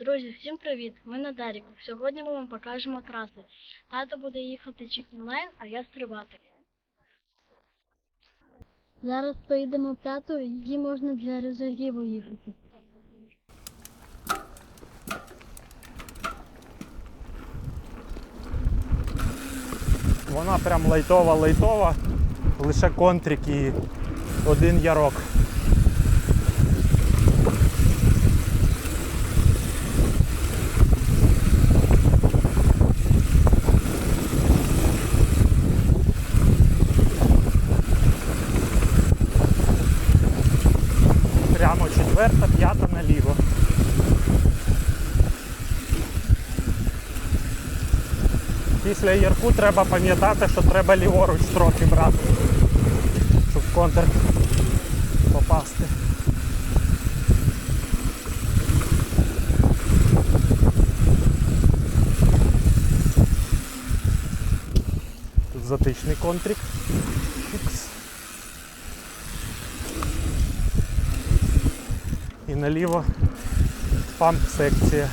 Друзі, всім привіт! Ми на Даріку. Сьогодні ми вам покажемо траси. Тато буде їхати Чікінлайн, а я стрибати. Зараз поїдемо в п'яту, її можна для розогріву їхати. Вона прям лайтова, лайтова, лише контрик і один ярок. Четверта, п'ята наліво. Після ярку треба пам'ятати, що треба ліворуч трохи брати, щоб в контр попасти. Тут затичний контрик. Фікс. І наліво памп секція.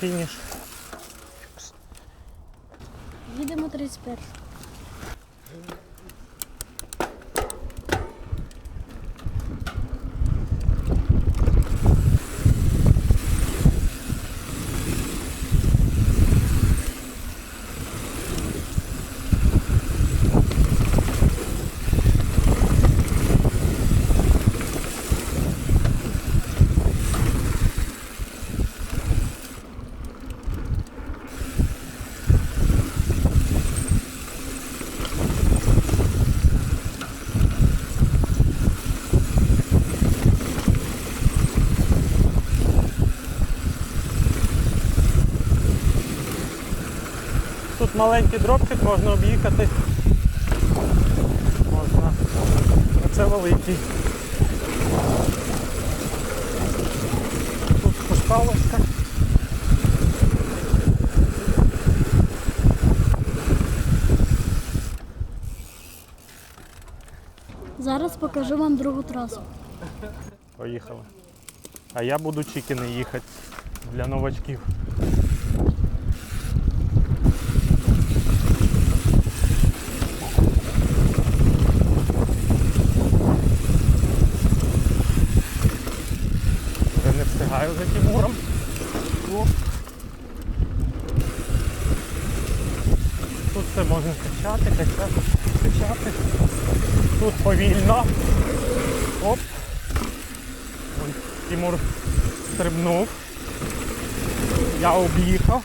Фініш. Їдемо 31. Тут маленький дропчик, можна об'їхати. Можна. А це великий. Тут спускалочка. Зараз покажу вам другу трасу. Поїхали. А я буду чікіни їхати для новачків. Вже не встигаю за Тимуром. Оп. Тут все можна качати, качати, качати. Тут повільно. Оп. Ой, Тимур стрибнув. Я об'їхав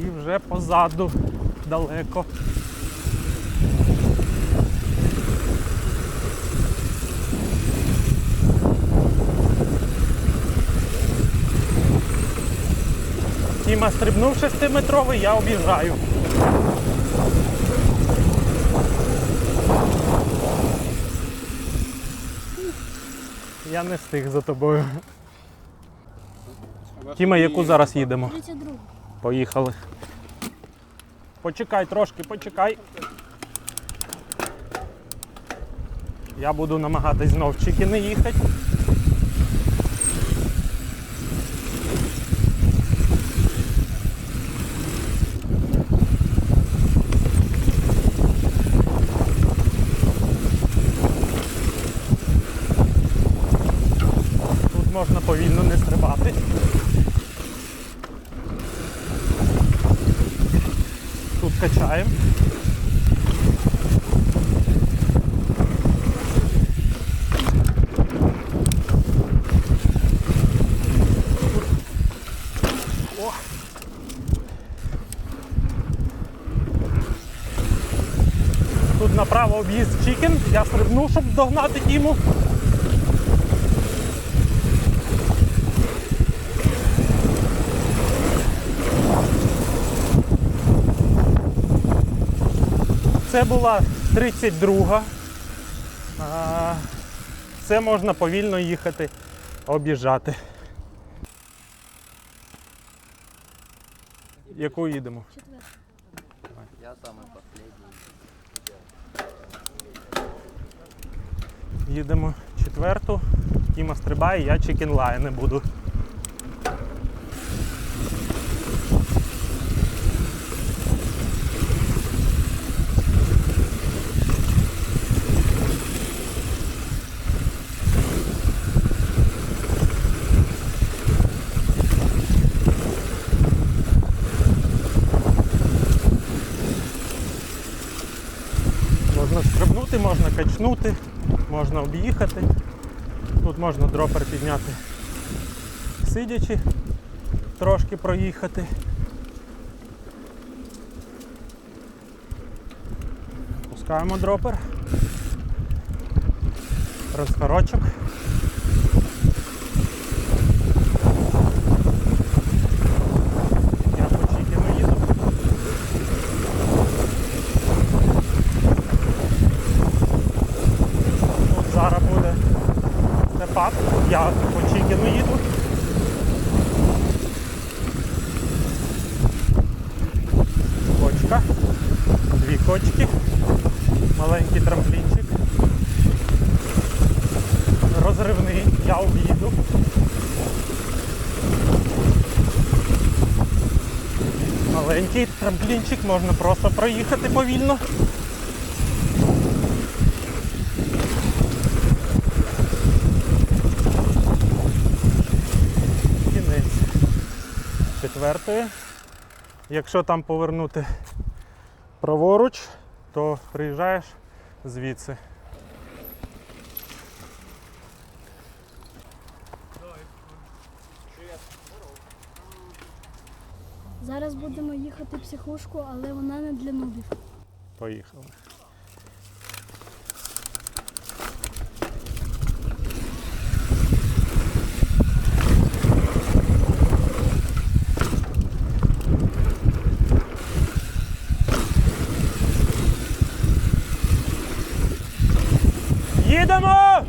і вже позаду далеко. Тіма стрибнув шестиметровий, я об'їжджаю. Я не встиг за тобою. Тіма, яку зараз їдемо? 32. Поїхали. Почекай трошки, почекай. Я буду намагатись знов в Чикіни їхати. Тут можна повільно не стрибати. Тут качаємо. Тут направо об'їзд Чікен, я стрибну, щоб догнати Тіму. Це була 32. А, це можна повільно їхати, об'їжджати. Яку їдемо? Я самый последний. Їдемо четверту. Тіма стрибає, я чекінлайни буду. Можна стрибнути, можна качнути, можна об'їхати. Тут можна дропер підняти сидячи, трошки проїхати. Пускаємо дропер. Розхорочок. Я по чікіну їду. Тут зараз буде степап. Я по чікіну їду. Кочка. Дві кочки. Маленький трамплінчик. Розривний. Я об'їду. Маленький трамплінчик, можна просто проїхати повільно. Четвертої. Якщо там повернути праворуч, то приїжджаєш звідси. Зараз будемо їхати в психушку, але вона не для нубів. Поїхали. Їдемо!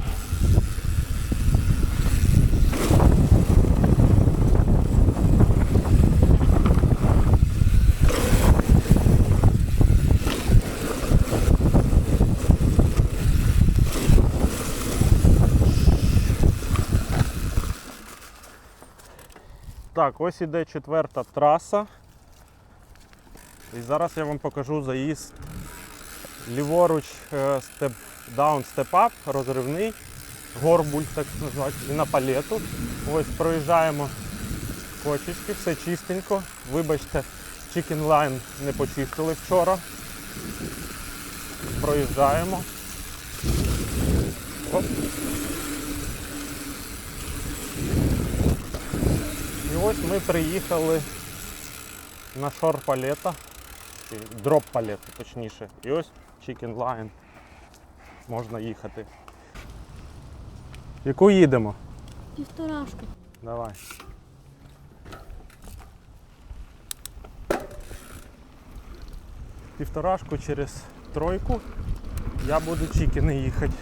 Так, ось іде четверта траса. І зараз я вам покажу заїзд ліворуч е, степ даун степ-ап, розривний, горбуль, так назвати, і на палету. Ось проїжджаємо кочечки, все чистенько. Вибачте, Chicken Line не почистили вчора. Проїжджаємо. Оп. Ось ми приїхали на шор палета, дроп палета, точніше. І ось Chicken Line. Можна їхати. Яку їдемо? Півторашку. Давай. Півторашку через тройку. Я буду чікіни їхати.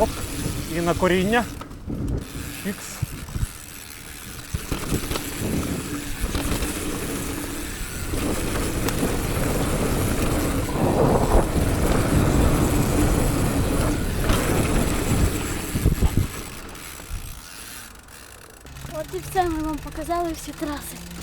Оп. І на коріння. Фікс. От і все, ми вам показали всі траси.